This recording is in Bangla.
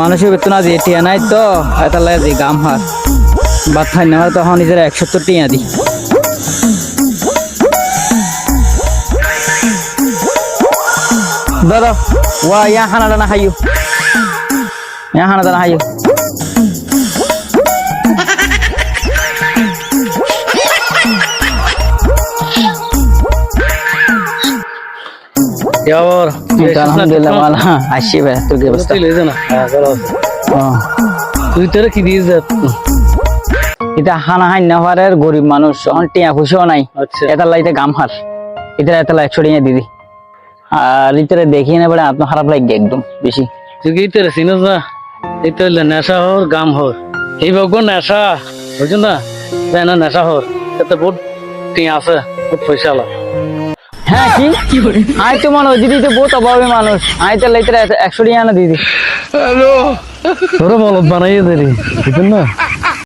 মানুষের বেতন আজ এটি নাই তো, এটা লাগে গাম হার। বাদ খাই না, তখন নিজের একসত্তর টিয়া দি। দাদা, ওয়া, ইয়া খানা দানা খাইও ইয়া খানা দানা খাইও যাওয়ার হ্যাঁ, কি অবস্থা? লেজে না হ্যাঁ ভালো তুই তোরা কি এটা হানা হাই না পারে গরিব মানুষ টিয়া খুশিও নাই। আচ্ছা। এটা লাইতে গামহার। এটা এটা একশো টিয়া দিদি আর ইতারে দেখি না বলে আত্ম খারাপ লাগে একদম বেশি। তুই ইতারে চিনিস না? এটা হইলে নেশা হোর গাম হোর এই ভাগ্য নেশা বুঝছ না? তাই না নেশা হোর এতে বহুত টিয়া আছে বহুত পয়সা লাগে হ্যাঁ কি? আয় তো মানুষ দিদি তো বহুত অভাবী মানুষ আয় তো লাইতে একশো টাকা না দিদি তোরা বলত বানাইয়ে দেরি বুঝলেন না?